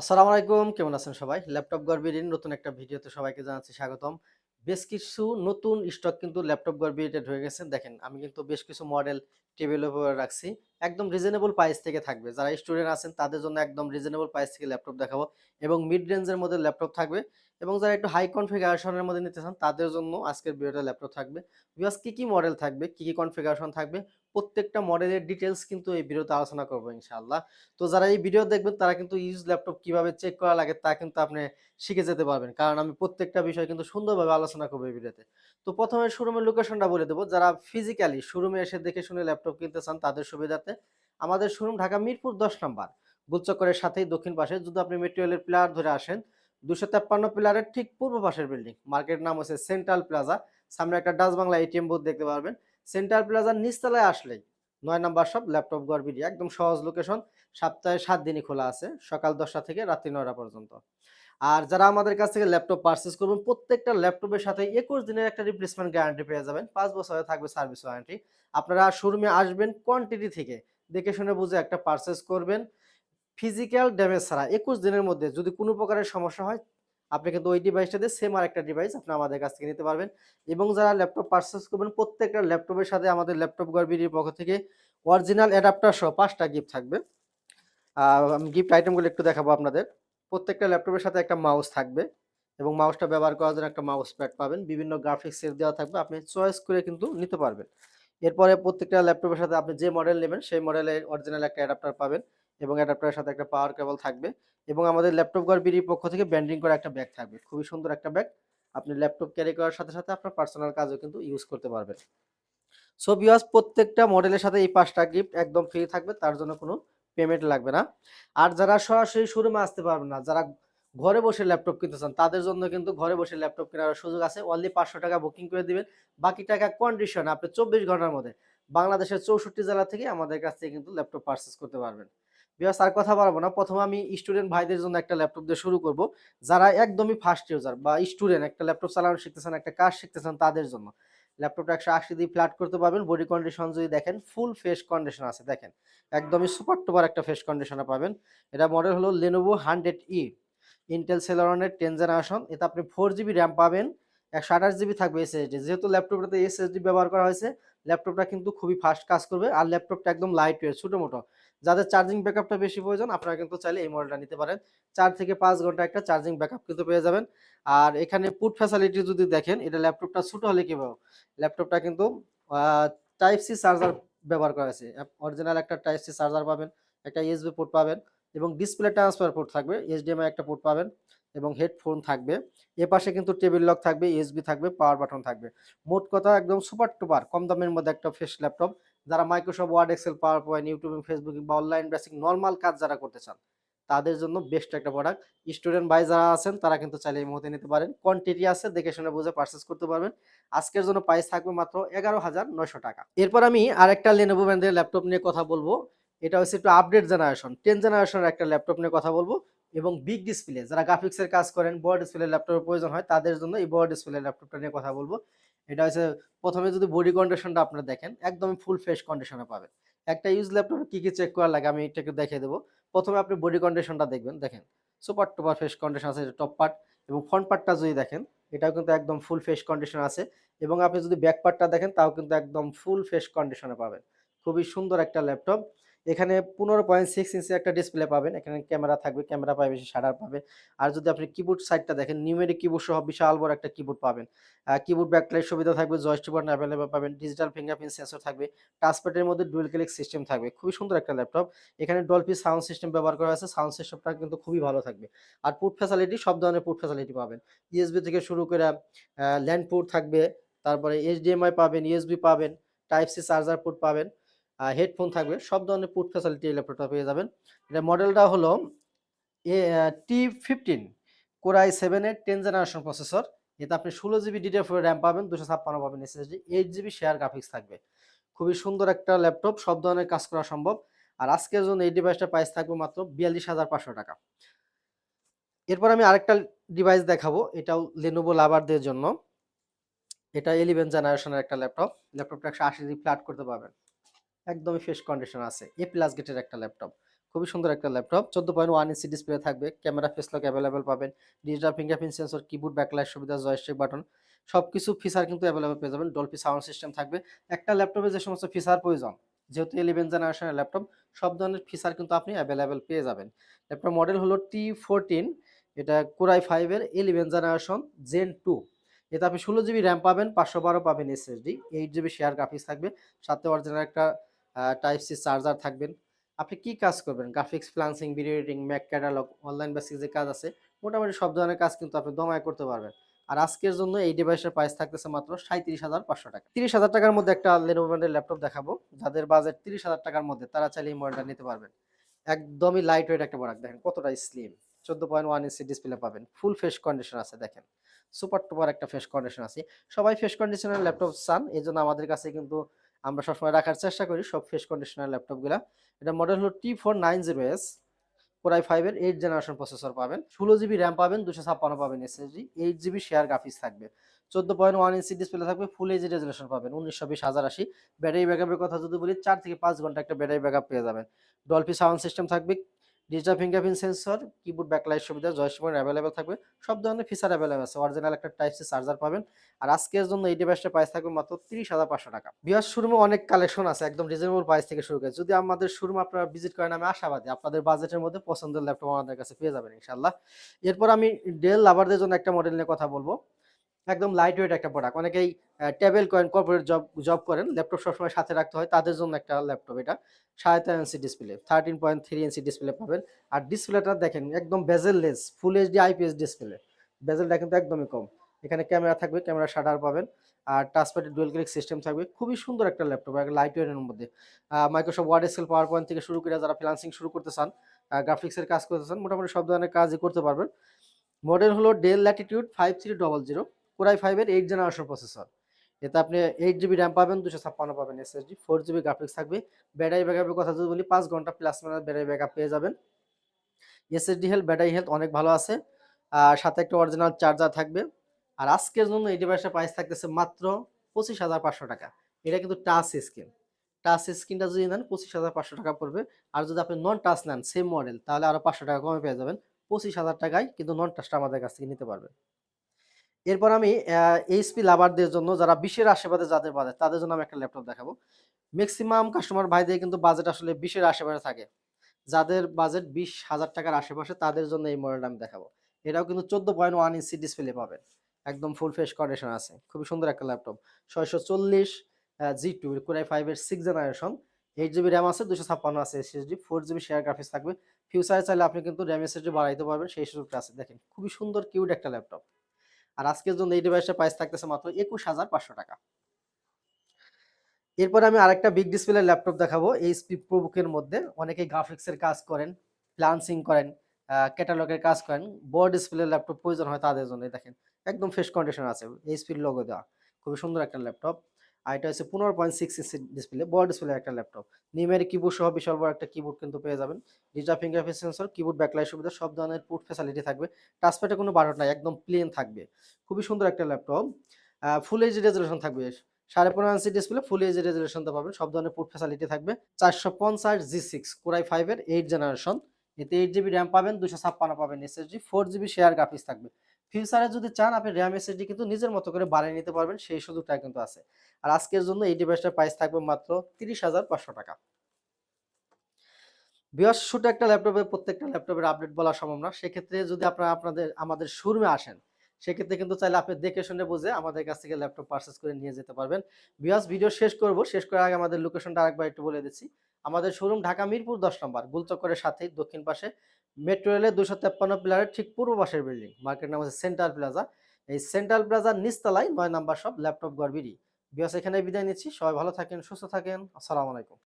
আসসালামু আলাইকুম, কেমন আছেন সবাই? ল্যাপটপ গর্বির নতুন একটা ভিডিওতে সবাইকে জানাচ্ছি স্বাগতম। বেশ কিছু নতুন স্টক কিন্তু ল্যাপটপ গর্বিরেটেড হয়ে গেছে। দেখেন, আমি কিন্তু বেশ কিছু মডেল টেবিলের উপরে রাখছি। একদম রিজনেবল প্রাইস থেকে থাকবে। যারা স্টুডেন্ট আছেন, তাদের জন্য একদম রিজনেবল প্রাইস থেকে ল্যাপটপ দেখাবো এবং মিড রেঞ্জের মধ্যে ল্যাপটপ থাকবে এবং যারা একটু হাই কনফিগারেশনের মধ্যে নিতে চান, তাদের জন্য আজকের ভিডিওটা ল্যাপটপ থাকবে। বিকজ কি কি মডেল থাকবে? কী কী কনফিগারেশন থাকবে? প্রত্যেকটা মডেলের ডিটেলস কিন্তু এই ভিডিওতে আলোচনা করব ইনশাআল্লাহ। তো যারা এই ভিডিও দেখবেন, তারা কিন্তু ইউজ ল্যাপটপ কীভাবে চেক করা লাগে তা কিন্তু আপনি শিখে যেতে পারবেন। কারণ আমি প্রত্যেকটা বিষয় কিন্তু সুন্দরভাবে আলোচনা করব এই ভিডিওতে তো। প্রথমে শোরুমের লোকেশনটা বলে দেবো। যারা ফিজিক্যালি শোরুমে এসে দেখে শুনে ল্যাপটপ কিনতে চান তাদের সুবিধাতে আমাদের শোরুম ঢাকা মিরপুর দশ নম্বর। গুলচক্করের সাথেই দক্ষিণ পাশে যদি আপনি মেটেরিয়ালের প্লেয়ার ধরে আসেন, দুশো তেপ্পান্ন প্লেয়ারের ঠিক পূর্ব পাশের বিল্ডিং। মার্কেট নাম হচ্ছে সেন্ট্রাল প্লাজা। সামনে একটা ডাচ বাংলা এটিএম বুথ দেখতে পারবেন। সেন্ট্রাল প্লাজার নিচতলায় আসলেই নয় নাম্বার সব ল্যাপটপ গড়বিডি একদম সহজ লোকেশন সপ্তাহে সাত দিনই খোলা আছে, সকাল দশটা থেকে রাত্রি নয়টা পর্যন্ত। আর যারা আমাদের কাছ থেকে ল্যাপটপ পারচেস করবেন, প্রত্যেকটা ল্যাপটপের সাথে একুশ দিনের একটা রিপ্লেসমেন্ট গ্যারান্টি পেয়ে যাবেন। পাঁচ বছরে থাকবে সার্ভিস ওয়ারেন্টি আপনারা শোরুমে আসবেন কোয়ান্টিটি থেকে, দেখে শুনে বুঝে একটা পারচেস করবেন। ফিজিক্যাল ড্যামেজ ছাড়া একুশ দিনের মধ্যে যদি কোনো প্রকারের সমস্যা হয়, আপনি কিন্তু ওই ডিভাইসটা দিয়ে সেম আর একটা ডিভাইস আপনি আমাদের কাছ থেকে নিতে পারবেন। এবং যারা ল্যাপটপ পারচেস করবেন, প্রত্যেকটা ল্যাপটপের সাথে আমাদের ল্যাপটপ গর্বির পক্ষ থেকে অরিজিনাল অ্যাডাপ্টার সহ পাঁচটা গিফট থাকবে। গিফট আইটেমগুলো একটু দেখাবো আপনাদের। প্রত্যেকটা ল্যাপটপের সাথে একটা মাউস থাকবে এবং মাউসটা ব্যবহার করার জন্য একটা মাউস প্যাড পাবেন। বিভিন্ন গ্রাফিক্স গ্রাফিক্সের দেওয়া থাকবে, আপনি চয়েস করে কিন্তু নিতে পারবেন। এরপরে প্রত্যেকটা ল্যাপটপের সাথে আপনি যে মডেল নেবেন, সেই মডেলের অরিজিনাল একটা অ্যাডাপ্টার পাবেন এবং অ্যাডাপ্টারের সাথে একটা পাওয়ার কেবল থাকবে এবং আমাদের ল্যাপটপ গড়বির পক্ষ থেকে ব্যান্ডিং করা একটা ব্যাগ থাকবে। খুবই সুন্দর একটা ব্যাগ আপনি ল্যাপটপ ক্যারি করার সাথে সাথে আপনার পার্সোনাল কাজও কিন্তু ইউজ করতে পারবেন। সো বিয়াস প্রত্যেকটা মডেলের সাথে এই পাঁচটা গিফট একদম ফ্রি থাকবে, তার জন্য কোনো পেমেন্ট লাগবে না। আর যারা সরাসরি শোরুমে আসতে পারবেন না, যারা ঘরে বসে ল্যাপটপ কিনতে চান, তাদের জন্য কিন্তু ঘরে বসে ল্যাপটপ কেনার সুযোগ আছে। অনলি পাঁচশো টাকা বুকিং করে দিবেন। বাকি টাকা কন্ডিশন আপনি চব্বিশ ঘণ্টার মধ্যে বাংলাদেশের চৌষট্টি জেলা থেকে আমাদের কাছ থেকে কিন্তু ল্যাপটপ পারচেস করতে পারবেন। বিকজ আর কথা বলব না। প্রথমে আমি স্টুডেন্ট ভাইদের জন্য একটা ল্যাপটপ দিয়ে শুরু করব। যারা একদমই ফার্স্ট ইউজার বা স্টুডেন্ট একটা ল্যাপটপ চালানো শিখতেছেন একটা কাজ শিখতেছেন তাদের জন্য। ল্যাপটপটা একশো আশি দিয়ে ফ্ল্যাট করতে পারবেন। বডি কন্ডিশন যদি দেখেন ফুল ফেস কন্ডিশন আছে। দেখেন, একদমই সুপার টুপার একটা ফেস কন্ডিশনে পাবেন। এটা মডেল হলো লেনোভো হান্ড্রেড ই ইন্টেল সেলরনের টেন আসন এতে আপনি ফোর জিবি র্যাম পাবেন, একশো আঠাশ জিবি থাকবে এসএসডি যেহেতু ল্যাপটপটাতে এসএসডি ব্যবহার করা হয়েছে ল্যাপটপটা কিন্তু খুবই ফাস্ট কাজ করবে। আর ল্যাপটপটা একদম লাইট ওয়েট ছোটো মোটো। যাদের চার্জিং ব্যাকআপটা বেশি প্রয়োজন, আপনারা কিন্তু চাইলে এই মডেলটা নিতে পারেন। চার থেকে পাঁচ ঘণ্টা একটা চার্জিং ব্যাকআপ কিন্তু পেয়ে যাবেন। আর এখানে পুট ফ্যাসিলিটি যদি দেখেন, এটা ল্যাপটপটা ছোটো হলে কী পাবো ল্যাপটপটা কিন্তু টাইপ সি চার্জার ব্যবহার করা আছে অরিজিনাল একটা টাইপ সি চার্জার পাবেন, একটা ইউএসবি পোর্ট পাবেন এবং ডিসপ্লে ট্রান্সফার পোর্ট থাকবে এইচডিএমআই একটা পোর্ট পাবেন। এবং হেডফোন থাকবে। এ পাশে কিন্তু টেবিল লক থাকবে ইউএসবি থাকবে, পাওয়ার বাটন থাকবে। মোট কথা একদম সুপার টুপার, কম দামের মধ্যে একটা ফ্রেশ ল্যাপটপ। যারা Microsoft Word Excel PowerPoint YouTubing Facebooking বা অনলাইন বেসিক নর্মাল কাজ যারা করতে চান, তাদের জন্য বেস্ট একটা প্রোডাক্ট স্টুডেন্ট ভাই যারা আছেন, তারা কিন্তু চাইলে এই মুহূর্তে নিতে পারেন। কোয়ান্টিটি আছে, দেখে শুনে বুঝে পারচেস করতে পারবেন। আজকের জন্য প্রাইস থাকবে মাত্র এগারো হাজার নয়শো টাকা। এরপর আমি আরেকটা লেনোভো ব্র্যান্ডের ল্যাপটপ নিয়ে কথা বলব। এটা হচ্ছে একটু আপডেট জেনারেশন টেন জেনারেশনের একটা ল্যাপটপ নিয়ে কথা বলব। এবং বিগ ডিসপ্লে যারা গ্রাফিক্সের কাজ করেন বড় ডিসপ্লে ল্যাপটপের প্রয়োজন হয়, তাদের জন্য এই বড় ডিসপ্লে ল্যাপটপটা নিয়ে কথা বলব। এটা হচ্ছে, প্রথমে যদি বডি কন্ডিশনটা আপনারা দেখেন একদমই ফুল ফ্রেশ কন্ডিশনে পাবেন। একটা ইউজ ল্যাপটপে কী কী চেক করা লাগে, আমি এটা একটু দেখিয়ে দেবো। প্রথমে আপনি বডি কন্ডিশনটা দেখবেন, দেখেন। সুপার টুপার ফ্রেশ কন্ডিশন আছে টপ পার্ট এবং ফ্রন্ট পার্টটা যদি দেখেন, এটাও কিন্তু একদম ফুল ফ্রেশ কন্ডিশন আছে। এবং আপনি যদি ব্যাক পার্টটা দেখেন, তাও কিন্তু একদম ফুল ফ্রেশ কন্ডিশনে পাবেন। খুবই সুন্দর একটা ল্যাপটপ এখানে পনেরো পয়েন্ট সিক্স ইঞ্চি একটা ডিসপ্লে পাবেন। এখানে ক্যামেরা থাকবে ক্যামেরা পাবে বেশি শাটার পাবে আর যদি আপনি কিবোর্ড সাইডটা দেখেন নিউমেরিক কিবোর্ড সহ বিশাল বড় একটা কিবোর্ড পাবেন। কিবোর্ড ব্যাকলাইট সুবিধা থাকবে জয়স্টিক বাটন অ্যাভেলেবল পাবেন ডিজিটাল ফিঙ্গারপ্রিন্ট সেন্সর থাকবে টাচপ্যাডের মধ্যে ডুয়েল ক্লিক সিস্টেম থাকবে। খুবই সুন্দর একটা ল্যাপটপ এখানে ডলপি সাউন্ড সিস্টেম ব্যবহার করা আছে সাউন্ড সিস্টেমটা কিন্তু খুবই ভালো থাকবে। আর পুট ফ্যাসিলিটি সব ধরনের পুট ফ্যাসিলিটি পাবেন। ইউএসবি থেকে শুরু করে ল্যান্ড পোর্ট থাকবে। তারপরে এইচডিএমআই পাবেন ইউএসবি পাবেন টাইপ সি চার্জার পোর্ট পাবেন। হেডফোন থাকবে। সব ধরনের পুট ফ্যাসিলিটি এই ল্যাপটপটা পেয়ে যাবেন। এটা মডেলটা হলো A T fifteen core i সেভেনের টেন জেনারেশন প্রসেসর এতে আপনি ষোলো জিবি ডিডিএফ র্যাম পাবেন, দুশো ছাপ্পান্ন পাবেন SSD eight GB share graphics থাকবে। খুবই সুন্দর একটা ল্যাপটপ সব ধরনের কাজ করা সম্ভব। আর আজকের জন্য এই ডিভাইসটা প্রাইস থাকবে মাত্র বিয়াল্লিশ হাজার পাঁচশো টাকা। এরপর আমি আরেকটা ডিভাইস দেখাবো। এটাও লেনোভো লাভারদের জন্য। এটা ইলেভেন জেনারেশনের একটা ল্যাপটপ ল্যাপটপটা একশো আশি ফ্ল্যাট করতে পারবেন। একদমই ফ্রেশ কন্ডিশন আছে। এ প্লাস গেটের একটা ল্যাপটপ খুবই সুন্দর একটা ল্যাপটপ চোদ্দ পয়েন্ট ওয়ান ইঞ্চি ডিসপ্লে থাকবে। ক্যামেরা ফেস লক অ্যাভেলেবেল পাবেন। Digital fingerprint sensor keyboard backlight সুবিধা জয়স্টিক বাটন সব কিছু ফিচার কিন্তু অ্যাভেলেবেল পেয়ে যাবেন। ডলপি সাউন্ড সিস্টেম থাকবে। একটা ল্যাপটপে যে সমস্ত ফিচার প্রয়োজন, যেহেতু ইলেভেন জেনারেশনের ল্যাপটপ সব ধরনের ফিচার কিন্তু আপনি অ্যাভেলেবেল পেয়ে যাবেন। ল্যাপটপ মডেল হলো টি ফোরটিন এটা কোরাই ফাইভের ইলেভেন জেনারেশন জেন টু এতে আপনি ষোলো জিবি র্যাম পাবেন, পাঁচশো বারো পাবেন SSD eight GB share graphics থাকবে। সাথে অরিজিনাল একটা টাইপ সি চার্জার থাকবেন। আপনি কি কাজ করবেন? Graphics freelancing video editing Mac catalogue online basic যে কাজ আছে, মোটামুটি সব ধরনের কাজ কিন্তু আপনি দমায় করতে পারবেন। আর আজকের জন্য এই ডিভাইসের প্রাইস থাকতেছে মাত্র সাঁত্রিশ হাজার পাঁচশো টাকা। তিরিশ হাজার টাকার মধ্যে একটা লেনোভো ব্র্যান্ডের ল্যাপটপ দেখাবো। যাদের বাজেট তিরিশ হাজার টাকার মধ্যে, তারা চাইলে এই মডেলটা নিতে পারবেন। একদমই লাইট ওয়েট একটা প্রোডাক্ট দেখেন কতটা স্লিম চোদ্দ পয়েন্ট ওয়ান ইঞ্চি ডিসপ্লে পাবেন। ফুল ফেস কন্ডিশন আছে, দেখেন। সুপার টুপার একটা ফেস কন্ডিশন আছে। সবাই ফেস কন্ডিশনের ল্যাপটপ চান এই জন্য আমাদের কাছে কিন্তু আমরা সবসময় রাখার চেষ্টা করি সব ফেস কন্ডিশনার ল্যাপটপগুলো এটা মডেল হলো T four nine zero S core i ফাইভের এইট জেনারেশন প্রসেসর পাবেন। ষোলো জিবি র্যাম পাবেন দুশো ছাপ্পান্ন পাবেন SSD eight GB share graphics থাকবে। চোদ্দ পয়েন্ট ওয়ান ইঞ্চি ডিসপ্লে থাকবে ফুল এইচ রেজুলেশন পাবেন, উনিশশো বিশ, হাজার আশি। ব্যাটারি ব্যাকআপের কথা যদি বলি, চার থেকে পাঁচ ঘণ্টা একটা ব্যাটারি ব্যাকআপ পেয়ে যাবেন। ডলফি সাউন্ড সিস্টেম থাকবে digital fingerprint sensor keyboard backlight সুবিধা জয়স্টিক অ্যাভেলেবেল থাকবে। সব ধরনের ফিচার অ্যাভেলেবেল আছে। অরিজিনাল একটা টাইপ সি চার্জার পাবেন। আর আজকের জন্য এই ডিভাইসটা প্রাইস থাকবে মাত্র তিরিশ হাজার পাঁচশো টাকা। বিহার শোরুমে অনেক কালেকশন আছে। একদম রিজনেবল প্রাইস থেকে শুরু করে। যদি আমাদের শোরুম আপনারা ভিজিট করেন, আমি আশাবাদী। আপনাদের বাজেটের মধ্যে পছন্দের ল্যাপটপ আমাদের কাছে পেয়ে যাবেন ইনশাল্লাহ এরপর আমি ডেল লাভারদের জন্য একটা মডেল নিয়ে কথা বলব। একদম লাইট ওয়েট একটা প্রোডাক্ট অনেকেই টেবিল কয়েন কর্পোরেট জব জব করেন ল্যাপটপ সবসময় সাথে রাখতে হয়, তাদের জন্য একটা ল্যাপটপ এটা। সাড়ে তেরো inch display thirteen point three inch display পাবেন। আর ডিসপ্লেটা দেখেন, একদম bezelless full HD IPS display বেজেলটা কিন্তু একদমই কম। এখানে ক্যামেরা থাকবে ক্যামেরা শাটার পাবেন। আর টাচপ্যাডের ডুয়েল ক্লিক সিস্টেম থাকবে। খুবই সুন্দর একটা ল্যাপটপ লাইট ওয়েটের মধ্যে। Microsoft Word Excel PowerPoint থেকে শুরু করে যারা ফ্রিলান্সিং শুরু করতে চান গ্রাফিক্সের কাজ করতে চান, মোটামুটি সব ধরনের কাজই করতে পারবেন। মডেল হলো Dell Latitude five three double zero core i ফাইভের এইট জেনারেশন প্রসেসর এতে আপনি এইট জিবি র্যাম পাবেন দুশো ছাপ্পান্ন পাবেন এসএসডি ফোর জিবি গ্রাফিক্স থাকবে। ব্যাটারি ব্যাকআপের কথা যদি বলি, পাঁচ ঘণ্টা প্লাস মাইনাস ব্যাটারি ব্যাকআপ পেয়ে যাবেন। এসএসডি হেলথ ব্যাটারি হেলথ অনেক ভালো আছে। আর সাথে একটা অরিজিনাল চার্জার থাকবে। আর আজকের জন্য এই ডিভাইসের প্রাইস থাকতেছে মাত্র পঁচিশ হাজার পাঁচশো টাকা। এটা কিন্তু টাচ স্ক্রিন টাচ স্ক্রিনটা যদি নেন, পঁচিশ হাজার পাঁচশো টাকা পড়বে। আর যদি আপনি নন টাচ নেন সেম মডেল তাহলে আরও পাঁচশো টাকা কমে পেয়ে যাবেন। পঁচিশ হাজার টাকায় কিন্তু নন টাচটা আমাদের কাছ থেকে নিতে পারবেন এরপর আমি এইচপি লাভারদের জন্য যারা বিশের আশেপাশে যাদের বাজেট তাদের জন্য আমি একটা ল্যাপটপ দেখাবো। ম্যাক্সিমাম কাস্টমার ভাইদের কিন্তু বাজেট আসলে বিশের আশেপাশে থাকে। যাদের বাজেট বিশ হাজার টাকার আশেপাশে, তাদের জন্য এই মডেলটা আমি দেখাবো। এটাও কিন্তু চোদ্দ পয়েন্ট ওয়ান ইঞ্চি ডিসপ্লে পাবেন। একদম ফুল ফ্রেশ কন্ডিশন আছে। খুবই সুন্দর একটা ল্যাপটপ ছয়শো চল্লিশ জি টু কোরাই ফাইভের six generation eight GB RAM আছে দুশো ছাপ্পান্ন আছে SSD four GB share graphics থাকবে। ফিউচারে চাইলে আপনি কিন্তু র্যাম এসএসডি বাড়াইতে পারবেন, সেই সুযোগটা আছে। দেখেন, খুবই সুন্দর কিউট একটা ল্যাপটপ আর আজকের জন্য এই ডিভাইসের প্রাইস থাকতেছে মাত্র একুশ হাজার পাঁচশো টাকা। এরপরে আমি আরেকটা বিগ ডিসপ্লে ল্যাপটপ দেখাবো এইচপি প্রবুকের মধ্যে। অনেকেই গ্রাফিক্সের কাজ করেন প্লান্সিং করেন ক্যাটালগের কাজ করেন, বড় ডিসপ্লে ল্যাপটপ প্রয়োজন হয় তাদের জন্য। দেখেন, একদম ফ্রেশ কন্ডিশন আছে এইচপির লোগো দেওয়া। খুবই সুন্দর একটা ল্যাপটপ আর এটা হচ্ছে পনেরো পয়েন্ট সিক্স ইঞ্চি ডিসপ্লে বড় ডিসপ্লে একটা ল্যাপটপ নিমের কিবোর্ড সহ বিশাল বড় একটা কিবোর্ড কিন্তু পেয়ে যাবেন। Digital fingerprint sensor keyboard backlight সুবিধা, সব ধরনের পুট ফ্যাসিলিটি থাকবে। টাচপ্যাডে কোনো বারোট নাই, একদম প্লেন থাকবে। খুবই সুন্দর একটা ল্যাপটপ ফুল এইচ রেজুলেশন থাকবে। সাড়ে পনেরো ইঞ্চি ডিসপ্লে ফুল এইচ রেজুলেশনটা পাবেন, সব ধরনের পুট ফ্যাসিলিটি থাকবে। চারশো পঞ্চাশ জি সিক্স কোরাই ফাইভের এইট জেনারেশন এতে এইট জিবি র্যাম পাবেন দুশো ছাপ্পান্ন পাবেন SSD four GB share graphics থাকবে। ফিউচারে যদি চান, আপনি র্যাম এসএসডি কিন্তু নিজের মতো করে বাড়িয়ে নিতে পারবেন, সেই সুযোগটা কিন্তু আছে। আর আজকের জন্য এই ডিভাইসটার প্রাইস থাকবে মাত্র তিরিশ হাজার পাঁচশো টাকা। বিয়াস শুট একটা ল্যাপটপে, প্রত্যেকটা ল্যাপটপের আপডেট বলা সম্ভব না। সেক্ষেত্রে যদি আপনারা আপনাদের, আমাদের শোরুমে আসেন, সেক্ষেত্রে কিন্তু চাইলে আপনি দেখে শুনে বুঝে আমাদের কাছ থেকে ল্যাপটপ পারচেস করে নিয়ে যেতে পারবেন। বিয়াস ভিডিও শেষ করব। শেষ করার আগে আমাদের লোকেশনটা আরেকবার একটু বলে দিচ্ছি। আমাদের শোরুম ঢাকা মিরপুর দশ নম্বর, গুলচক্করের সাথেই দক্ষিণ পাশে। মেট্রো রেলের দুশো তেপ্পান্ন প্লারের ঠিক পূর্ব পাশের বিল্ডিং। মার্কেট নাম হচ্ছে সেন্ট্রাল প্লাজা। এই সেন্ট্রাল প্লাজার নিচতলায় নয় নাম্বার সব ল্যাপটপ গড়বিরি বিয়াস এখানে বিদায় নিচ্ছি। সবাই ভালো থাকেন, সুস্থ থাকেন। আসসালামু আলাইকুম।